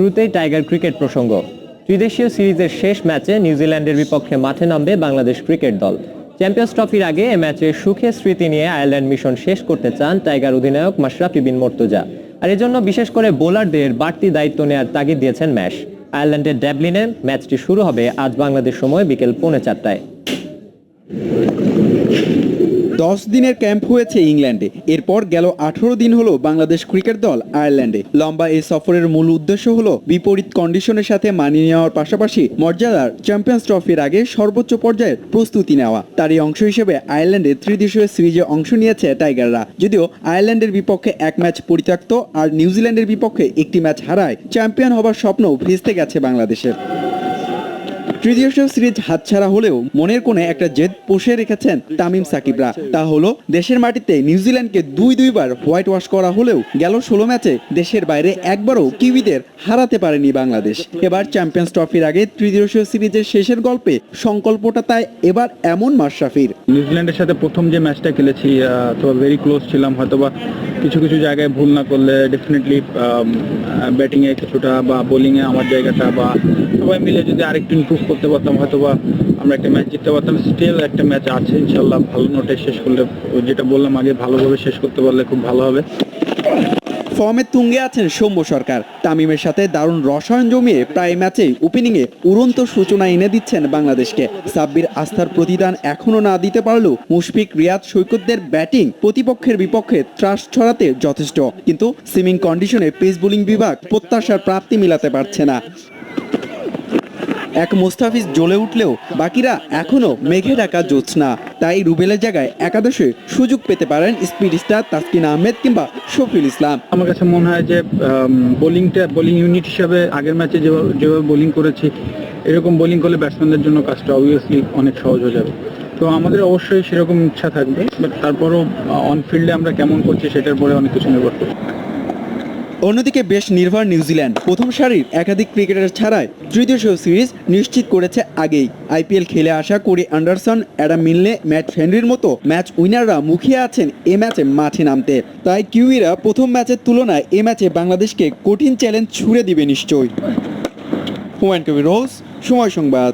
শুরুতেই tiger cricket প্রসঙ্গ। ত্রিদেশীয় সিরিজের শেষ ম্যাচে নিউজিল্যান্ডের বিপক্ষে মাঠে নামবে বাংলাদেশ ক্রিকেট দল। চ্যাম্পিয়ন্স ট্রফির আগে এ ম্যাচে সুখের স্মৃতি নিয়ে আয়ারল্যান্ড মিশন শেষ করতে চান টাইগার অধিনায়ক মাশরাফি বিন মর্তুজা। আর এজন্য বিশেষ করে বোলারদের বাড়তি দায়িত্ব নেওয়ার তাগিদ দিয়েছেন ম্যাশ আয়ারল্যান্ডের ড্যাবলিনে ম্যাচটি শুরু হবে আজ বাংলাদেশ সময় বিকেল পৌনে চারটায়। দশ দিনের ক্যাম্প হয়েছে ইংল্যান্ডে। এরপর গেল আঠারো দিন হলো বাংলাদেশ ক্রিকেট দল আয়ারল্যান্ডে। লম্বা এই সফরের মূল উদ্দেশ্য হলো বিপরীত কন্ডিশনের সাথে মানিয়ে নেওয়ার পাশাপাশি মর্যাদার চ্যাম্পিয়ন্স ট্রফির আগে সর্বোচ্চ পর্যায়ের প্রস্তুতি নেওয়া। তারই অংশ হিসেবে আয়ারল্যান্ডে ত্রিদেশীয় সিরিজে অংশ নিয়েছে টাইগাররা। যদিও আয়ারল্যান্ডের বিপক্ষে এক ম্যাচ পরিত্যক্ত আর নিউজিল্যান্ডের বিপক্ষে একটি ম্যাচ হারায়। চ্যাম্পিয়ন হবার স্বপ্ন ভেস্তে গেছে বাংলাদেশের। তৃতীয় সিরিজ হাতছাড়া হলেও মনের কোণে একটা জেদ পুষে রেখেছেন তামিম সাকিবরা। তা হলো, দেশের মাটিতে নিউজিল্যান্ডকে দুই দুইবার হোয়াইট ওয়াশ করা হলেও গেল ষোলো ম্যাচে দেশের বাইরে একবারও কিউইদের হারাতে পারেনি বাংলাদেশ। এবার চ্যাম্পিয়ন্স ট্রফির আগে তৃতীয় সিরিজের শেষের গল্পে সংকল্পটা তাই এবার এমন মাশরাফির। নিউজিল্যান্ডের সাথে প্রথম যে ম্যাচটা খেলেছি তো ভেরি ক্লোজ ছিলাম, হয়তোবা কিছু কিছু জায়গায় ভুল না করলে ডেফিনেটলি ব্যাটিংয়ে কিছুটা বা বোলিংয়ে আমার জায়গাটা বা সবাই মিলে যদি আরেকটু ইমপ্রুভ করতে পারতাম, হয়তোবা আমরা একটা ম্যাচ জিততে পারতাম। স্টিল একটা ম্যাচ আছে ইনশাল্লাহ ভালো নোটে শেষ করলে যেটা বললাম আগে, ভালোভাবে শেষ করতে পারলে খুব ভালো হবে। ফর্মে তুঙ্গে আছেন সৌম্য সরকার। তামিমের সাথে দারুণ রসায়ন জমিয়ে প্রায় ম্যাচেই ওপেনিংয়ে উড়ন্ত সূচনা এনে দিচ্ছেন বাংলাদেশকে। সাব্বির আস্থার প্রতিদান এখনও না দিতে পারলেও মুশফিক রিয়াদ সৈকতদের ব্যাটিং প্রতিপক্ষের বিপক্ষে ত্রাস ছড়াতে যথেষ্ট। কিন্তু সিমিং কন্ডিশনে পেস বোলিং বিভাগ প্রত্যাশার প্রাপ্তি মিলাতে পারছে না। এক মোস্তাফিজ জ্বলে উঠলেও বাকিরা এখনও মেঘে ঢাকা জোৎস্না তাই রুবেলের জায়গায় একাদশে সুযোগ পেতে পারেন স্পিড স্টার তাসকিন আহমেদ কিংবা শফিউল ইসলাম। আমার কাছে মনে হয় যে বোলিংটা, বোলিং ইউনিট হিসাবে আগের ম্যাচে যেভাবে যেভাবে বোলিং করেছি, এরকম বোলিং করলে ব্যাটসম্যানদের জন্য কাজটা অবভিয়াসলি অনেক সহজ হয়ে যাবে। তো আমাদের অবশ্যই সেরকম ইচ্ছা থাকবে বাট তারপরও অন ফিল্ডে আমরা কেমন করছি সেটার পরে অনেক কিছু নির্ভর করবে। অন্যদিকে বেশ নির্ভর নিউজিল্যান্ড। প্রথম সারির একাধিক ক্রিকেটার ছাড়াই তৃতীয় সিরিজ নিশ্চিত করেছে আগেই। আইপিএল খেলে আসা Corey Anderson, Adam Milne Matt হেনরির মতো ম্যাচ উইনাররা মুখিয়ে আছেন এ ম্যাচে মাঠে নামতে। তাই কিউইরা প্রথম ম্যাচের তুলনায় এ ম্যাচে বাংলাদেশকে কঠিন চ্যালেঞ্জ ছুড়ে দিবে নিশ্চয়ই। হুমায়ুন কবির রোজ সময় সংবাদ।